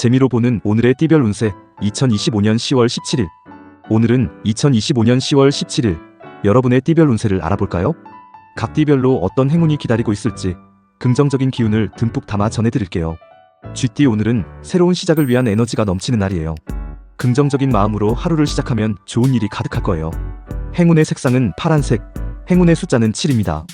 재미로 보는 오늘의 띠별 운세 2025년 10월 17일. 오늘은 2025년 10월 17일 여러분의 띠별 운세를 알아볼까요? 각 띠별로 어떤 행운이 기다리고 있을지 긍정적인 기운을 듬뿍 담아 전해드릴게요. 쥐띠 오늘은 새로운 시작을 위한 에너지가 넘치는 날이에요. 긍정적인 마음으로 하루를 시작하면 좋은 일이 가득할 거예요. 행운의 색상은 파란색, 행운의 숫자는 7입니다.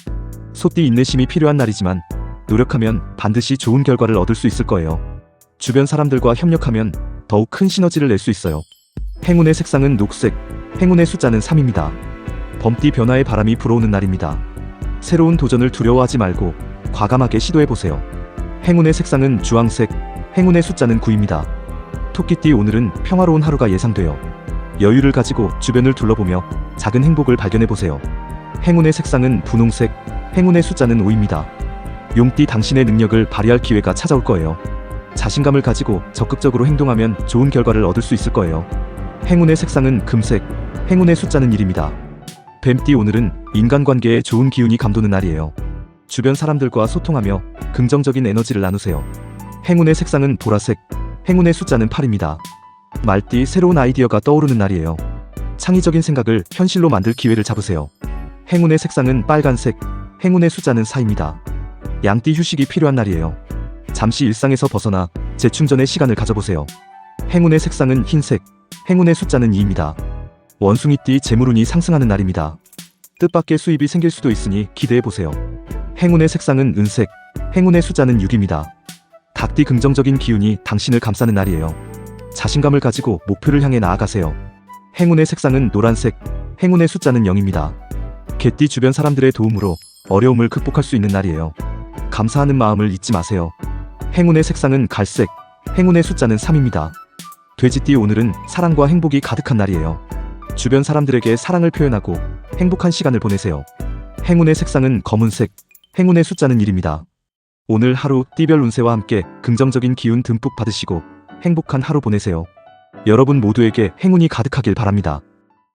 소띠 인내심이 필요한 날이지만 노력하면 반드시 좋은 결과를 얻을 수 있을 거예요. 주변 사람들과 협력하면 더욱 큰 시너지를 낼 수 있어요. 행운의 색상은 녹색, 행운의 숫자는 3입니다. 범띠 변화의 바람이 불어오는 날입니다. 새로운 도전을 두려워하지 말고 과감하게 시도해보세요. 행운의 색상은 주황색, 행운의 숫자는 9입니다. 토끼띠 오늘은 평화로운 하루가 예상돼요. 여유를 가지고 주변을 둘러보며 작은 행복을 발견해보세요. 행운의 색상은 분홍색, 행운의 숫자는 5입니다. 용띠 당신의 능력을 발휘할 기회가 찾아올 거예요. 자신감을 가지고 적극적으로 행동하면 좋은 결과를 얻을 수 있을 거예요. 행운의 색상은 금색, 행운의 숫자는 1입니다. 뱀띠 오늘은 인간관계에 좋은 기운이 감도는 날이에요. 주변 사람들과 소통하며 긍정적인 에너지를 나누세요. 행운의 색상은 보라색, 행운의 숫자는 8입니다. 말띠 새로운 아이디어가 떠오르는 날이에요. 창의적인 생각을 현실로 만들 기회를 잡으세요. 행운의 색상은 빨간색, 행운의 숫자는 4입니다. 양띠 휴식이 필요한 날이에요. 잠시 일상에서 벗어나 재충전의 시간을 가져보세요. 행운의 색상은 흰색, 행운의 숫자는 2입니다. 원숭이띠 재물운이 상승하는 날입니다. 뜻밖의 수입이 생길 수도 있으니 기대해보세요. 행운의 색상은 은색, 행운의 숫자는 6입니다. 닭띠 긍정적인 기운이 당신을 감싸는 날이에요. 자신감을 가지고 목표를 향해 나아가세요. 행운의 색상은 노란색, 행운의 숫자는 0입니다. 개띠 주변 사람들의 도움으로 어려움을 극복할 수 있는 날이에요. 감사하는 마음을 잊지 마세요. 행운의 색상은 갈색, 행운의 숫자는 3입니다. 돼지띠 오늘은 사랑과 행복이 가득한 날이에요. 주변 사람들에게 사랑을 표현하고 행복한 시간을 보내세요. 행운의 색상은 검은색, 행운의 숫자는 1입니다. 오늘 하루 띠별 운세와 함께 긍정적인 기운 듬뿍 받으시고 행복한 하루 보내세요. 여러분 모두에게 행운이 가득하길 바랍니다.